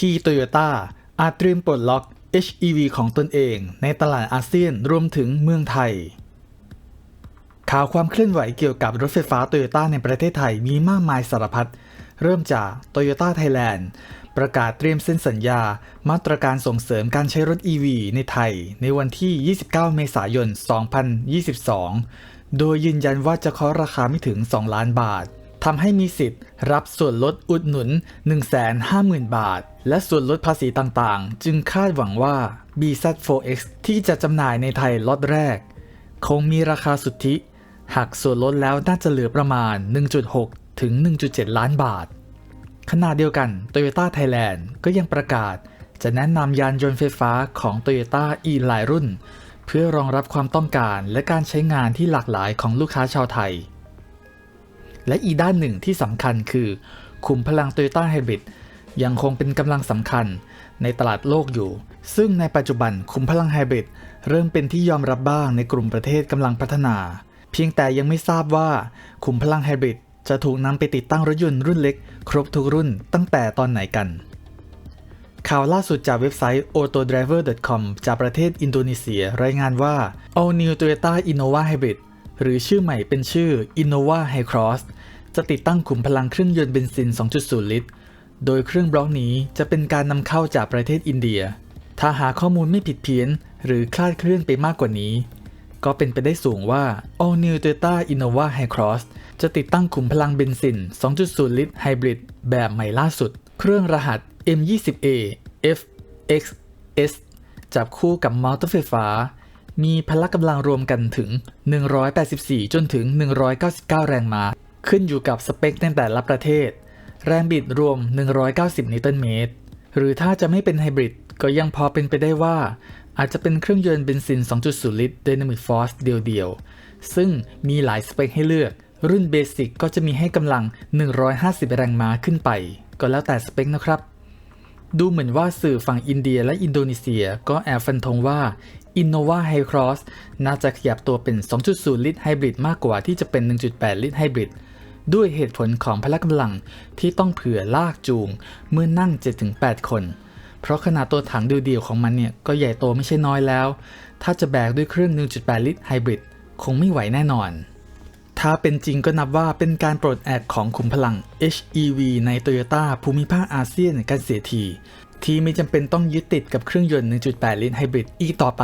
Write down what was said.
ที่โตโยต้าอาจเตรียมปลดล็อก HEV ของตนเองในตลาดอาเซียนรวมถึงเมืองไทย ข่าวความเคลื่อนไหวเกี่ยวกับรถไฟฟ้าโตโยต้าในประเทศไทยมีมากมายสารพัด เริ่มจาก Toyota Thailand ประกาศเตรียมเซ็นสัญญา มาตรการส่งเสริมการใช้รถ EV ในไทย ในวันที่ 29 เมษายน 2022 โดยยืนยันว่าจะเคาะราคาไม่ถึง 2 ล้านบาท ทำให้มีสิทธิ์ รับส่วนลดอุดหนุน 150,000 บาท และส่วนลดภาษีต่างๆ จึงคาดหวังว่า BZ4X ที่จะจำหน่ายในไทยล็อตแรก คงมีราคาสุทธิหักส่วนลดแล้วน่าจะเหลือประมาณ 1.6 ถึง 1.7 ล้านบาท ขณะเดียวกัน Toyota Thailand ก็ยังประกาศ จะแนะนำยานยนต์ไฟฟ้าของ Toyota อีกหลายรุ่น เพื่อรองรับความต้องการและการใช้งานที่หลากหลายของลูกค้าชาวไทย และอีกด้านหนึ่งที่สำคัญคือขุมพลัง Toyota Hybrid ยังคงเป็นกำลังสำคัญในตลาดโลกอยู่ ซึ่งในปัจจุบันขุมพลังไฮบริดเริ่มเป็นที่ยอมรับบ้างในกลุ่มประเทศกำลังพัฒนา เพียงแต่ยังไม่ทราบว่าขุมพลังไฮบริดจะถูกนำไปติดตั้งรถยนต์รุ่นเล็ก ครบทุกรุ่นตั้งแต่ตอนไหนกัน ข่าวล่าสุดจากเว็บไซต์ autodriver.com จากประเทศอินโดนีเซีย รายงานว่า All New Toyota Innova Hybrid หรือชื่อใหม่เป็นชื่อ Innova Hycross จะติดตั้งขุมพลังเครื่องยนต์เบนซิน 2.0 ลิตร โดยเครื่องบล็อกนี้จะเป็นการนำเข้าจากประเทศอินเดีย ถ้าหาข้อมูลไม่ผิดเพี้ยน หรือคลาดเคลื่อนไปมากกว่านี้ ก็เป็นไปได้สูงว่า All New Toyota Innova Hycross จะติดตั้งขุมพลังเบนซิน 2.0 ลิตรไฮบริดแบบใหม่ล่าสุด เครื่องรหัส M20A FXS จับคู่กับมอเตอร์ไฟฟ้า มีพละกำลังรวมกันถึง 184 จนถึง 199 แรงม้า ขึ้นอยู่กับสเปคในแต่ละประเทศ แรงบิดรวม 190 นิวตันเมตร หรือถ้าจะไม่เป็นไฮบริดก็ยังพอเป็นไปได้ว่า อาจจะเป็นเครื่องยนต์เบนซิน 2.0 ลิตร Dynamic Force เดียวๆ ซึ่งมีหลายสเปคให้เลือก รุ่นเบสิกก็จะมีให้กำลัง 150 แรงม้าขึ้นไป ก็แล้วแต่สเปคนะครับ ดูเหมือนว่าสื่อฝั่งอินเดียและอินโดนีเซียก็แอบฟันธงว่า Innova Hycross น่าจะขยับตัวเป็น 2.0 ลิตรไฮบริดมากกว่าที่จะเป็น 1.8 ลิตรไฮบริดด้วยเหตุผลของพละกำลังที่ต้องเผื่อลากจูงเมื่อนั่ง 7-8 คน เพราะขนาดตัวถังเดียวๆของมันเนี่ยก็ใหญ่โตไม่ใช่น้อยแล้ว ถ้าจะแบกด้วยเครื่อง 1.8 ลิตรไฮบริดคงไม่ไหวแน่นอน ถ้าเป็นจริงก็นับว่าเป็นการปลดแอกของขุมพลัง HEV ใน Toyota ภูมิภาคอาเซียนกันเสียที ที่ไม่จำเป็นต้องยึดติดกับเครื่องยนต์ 1.8 ลิตรไฮบริดอีกต่อไป